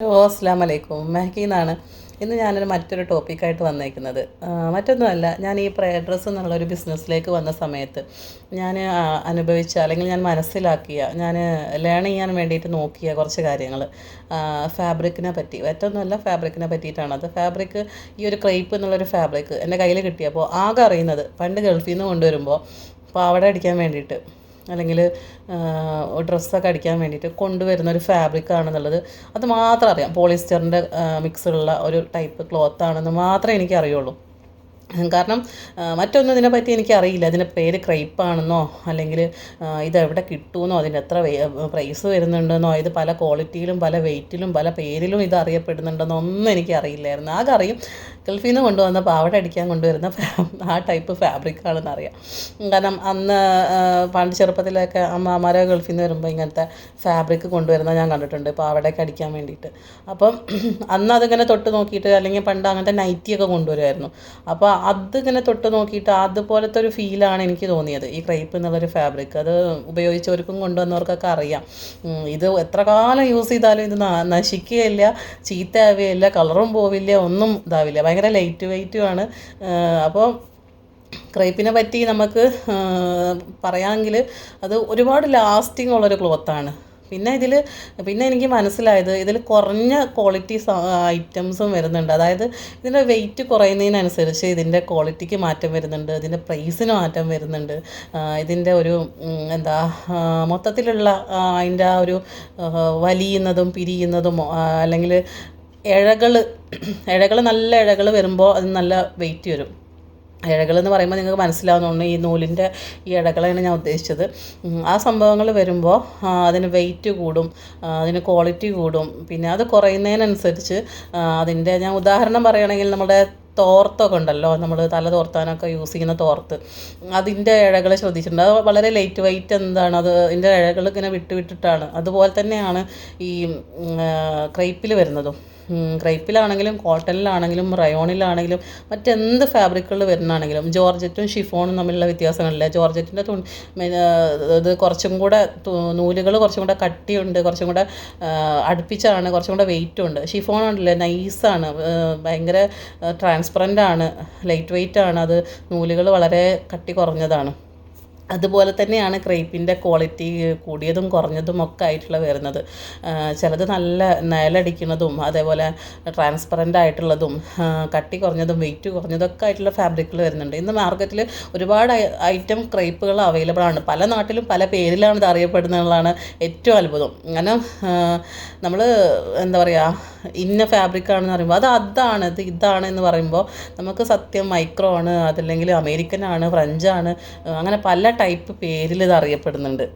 Hello അസ്സാം വലൈക്കും മെഹക്കീന്നാണ് ഇന്ന് ഞാനൊരു മറ്റൊരു ടോപ്പിക്കായിട്ട് വന്നേക്കുന്നത്. മറ്റൊന്നുമല്ല ഞാൻ ഈ പ്രയർ ഡ്രസ്സ് എന്നുള്ളൊരു ബിസിനസ്സിലേക്ക് വന്ന സമയത്ത് ഞാൻ അനുഭവിച്ച അല്ലെങ്കിൽ ഞാൻ മനസ്സിലാക്കിയ ഞാൻ ലേൺ ചെയ്യാൻ വേണ്ടിയിട്ട് നോക്കിയ കുറച്ച് കാര്യങ്ങൾ. ഫാബ്രിക്കിനെ പറ്റി. മറ്റൊന്നുമല്ല ഫാബ്രിക്കിനെ അത് ഫാബ്രിക് ഈ ഒരു ക്രേപ്പ് എന്നുള്ളൊരു ഫാബ്രിക് എന്റെ കയ്യിൽ കിട്ടിയപ്പോൾ ആകെ അറിയുന്നത് പണ്ട് ഗൾഫിൽ നിന്ന് കൊണ്ടുവരുമ്പോൾ പാവട അടിക്കാൻ വേണ്ടിയിട്ട്. അല്ലെങ്കിൽ ഡ്രസ്സൊക്കെ അടിക്കാൻ വേണ്ടിയിട്ട് കൊണ്ടുവരുന്ന ഒരു ഫാബ്രിക് ആണെന്നുള്ളത് അത് മാത്രം അറിയാം. പോളിസ്റ്ററിന്റെ മിക്സുള്ള ഒരു ടൈപ്പ് ക്ലോത്ത് ആണെന്ന് മാത്രമേ എനിക്ക് അറിയുള്ളൂ കാരണം മറ്റൊന്നും ഇതിനെപ്പറ്റി എനിക്കറിയില്ല. അതിന്റെ പേര് ക്രൈപ്പാണെന്നോ അല്ലെങ്കിൽ ഇതെവിടെ കിട്ടുമെന്നോ അതിന്റെ എത്ര പ്രൈസ് വരുന്നുണ്ടെന്നോ ഇത് പല ക്വാളിറ്റിയിലും പല വെയിറ്റിലും പല പേരിലും ഇത് അറിയപ്പെടുന്നുണ്ടെന്നോ ഒന്നും എനിക്കറിയില്ലായിരുന്നു. ആകെ അറിയും ഗൾഫിൽ നിന്ന് കൊണ്ടുവന്ന പാവട അടിക്കാൻ കൊണ്ടുവരുന്ന ആ ടൈപ്പ് ഫാബ്രിക് ആണെന്ന് അറിയാം. കാരണം അന്ന് പണ്ട് ചെറുപ്പത്തിലൊക്കെ അമ്മമാരെ ഗൾഫിൽ നിന്ന് വരുമ്പോൾ ഇങ്ങനത്തെ ഫാബ്രിക് കൊണ്ടുവരുന്നത് ഞാൻ കണ്ടിട്ടുണ്ട് പാവടയൊക്കെ അടിക്കാൻ വേണ്ടിയിട്ട്. അപ്പം അന്ന് അതിങ്ങനെ തൊട്ട് നോക്കിയിട്ട് അല്ലെങ്കിൽ പണ്ട് അങ്ങനത്തെ നൈറ്റിയൊക്കെ കൊണ്ടുവരുമായിരുന്നു. അപ്പോൾ അതിങ്ങനെ തൊട്ട് നോക്കിയിട്ട് അതുപോലത്തെ ഒരു ഫീലാണ് എനിക്ക് തോന്നിയത് ഈ ക്രൈപ്പ് എന്നുള്ളൊരു ഫാബ്രിക് അത് ഉപയോഗിച്ചവർക്കും കൊണ്ടുവന്നവർക്കൊക്കെ അറിയാം. ഇത് എത്ര കാലം യൂസ് ചെയ്താലും ഇത് നശിക്കുകയില്ല ചീത്തയാവുകയില്ല കളറും പോവില്ല ഒന്നും ഇതാവില്ല. ഭയങ്കര ലൈറ്റ് വെയ്റ്റുമാണ് അപ്പോൾ ക്രേപ്പിനെ പറ്റി നമുക്ക് പറയാമെങ്കിൽ അത് ഒരുപാട് ലാസ്റ്റിംഗ് ഉള്ളൊരു ക്ലോത്താണ് പിന്നെ ഇതിൽ പിന്നെ എനിക്ക് മനസ്സിലായത് ഇതിൽ കുറഞ്ഞ ക്വാളിറ്റി ഐറ്റംസും വരുന്നുണ്ട്. അതായത് ഇതിന്റെ വെയിറ്റ് കുറയുന്നതിനനുസരിച്ച് ഇതിന്റെ ക്വാളിറ്റിക്ക് മാറ്റം വരുന്നുണ്ട്. ഇതിന്റെ പ്രൈസിന് മാറ്റം വരുന്നുണ്ട്. ഇതിന്റെ ഒരു എന്താ മൊത്തത്തിലുള്ള അതിന്റെ ആ ഒരു വലിയുന്നതും പിരിയുന്നതും അല്ലെങ്കിൽ ഇഴകൾ ഇഴകൾ നല്ല ഇഴകൾ വരുമ്പോൾ അത് നല്ല വെയിറ്റ് വരും. ഇഴകൾ എന്ന് പറയുമ്പോൾ നിങ്ങൾക്ക് മനസ്സിലാവുന്നുണ്ട് ഈ നൂലിന്റെ ഈ ഇഴകളാണ് ഞാൻ ഉദ്ദേശിച്ചത്. ആ സംഭവങ്ങൾ വരുമ്പോൾ അതിന് വെയിറ്റ് കൂടും അതിന് ക്വാളിറ്റി കൂടും. പിന്നെ അത് കുറയുന്നതിനനുസരിച്ച് അതിന്റെ ഞാൻ ഉദാഹരണം പറയുകയാണെങ്കിൽ നമ്മുടെ തോർത്തൊക്കെ ഉണ്ടല്ലോ നമ്മൾ തല തോർത്താനൊക്കെ യൂസ് ചെയ്യുന്ന തോർത്ത്. അതിന്റെ ഇഴകൾ ശ്രദ്ധിച്ചിട്ടുണ്ട്. അത് വളരെ ലൈറ്റ് വെയിറ്റ് എന്താണ് അത് അതിന്റെ ഇഴകൾ ഇങ്ങനെ വിട്ട് വിട്ടിട്ടാണ് അതുപോലെ തന്നെയാണ് ഈ ക്രൈപ്പിൽ വരുന്നതും. ക്രൈപ്പിലാണെങ്കിലും കോട്ടണിലാണെങ്കിലും റയോണിലാണെങ്കിലും മറ്റെന്ത് ഫാബ്രിക്കുകൾ വരുന്നതാണെങ്കിലും ജോർജറ്റും ഷിഫോണും തമ്മിലുള്ള വ്യത്യാസങ്ങളില്ല? ജോർജറ്റിന്റെ തുണി ഇത് കുറച്ചും കൂടെ നൂലുകൾ കുറച്ചും കൂടെ കട്ടിയുണ്ട് കുറച്ചും കൂടെ അടുപ്പിച്ചാണ് കുറച്ചും കൂടെ വെയിറ്റും ഉണ്ട്. ഷിഫോൺ ഉണ്ടല്ലേ? നൈസാണ് ഭയങ്കര ട്രാൻസ്പെറന്റ് ആണ് ലൈറ്റ് വെയിറ്റ് ആണ്. അത് നൂലുകൾ വളരെ കട്ടി കുറഞ്ഞതാണ്. അതുപോലെ തന്നെയാണ് ക്രേപ്പിന്റെ ക്വാളിറ്റി കൂടിയതും കുറഞ്ഞതും ഒക്കെ ആയിട്ടുള്ള വരുന്നത്. ചിലത് നല്ല നിലടിക്കുന്നതും അതേപോലെ ട്രാൻസ്പെറന്റ് ആയിട്ടുള്ളതും കട്ടി കുറഞ്ഞതും വെയിറ്റ് കുറഞ്ഞതൊക്കെ ആയിട്ടുള്ള ഫാബ്രിക്കുകൾ വരുന്നുണ്ട്. ഇന്ന് മാർക്കറ്റിൽ ഒരുപാട് ഐറ്റം ക്രേപ്പുകൾ അവൈലബിൾ ആണ്. പല നാട്ടിലും പല പേരിലാണ് ഇത് അറിയപ്പെടുന്നതാണ് ഏറ്റവും അത്ഭുതം. അങ്ങനെ നമ്മൾ എന്താ പറയുക ഇന്ന ഫാബ്രിക് ആണെന്ന് പറയുമ്പോൾ അത് അതാണ് ഇത് ഇതാണ് എന്ന് പറയുമ്പോൾ നമുക്ക് സത്യം മൈക്രോ ആണ് അതല്ലെങ്കിൽ അമേരിക്കൻ ആണ് ഫ്രഞ്ച് ആണ് അങ്ങനെ പല ടൈപ്പ് പേരിൽ ഇത് അറിയപ്പെടുന്നുണ്ട്.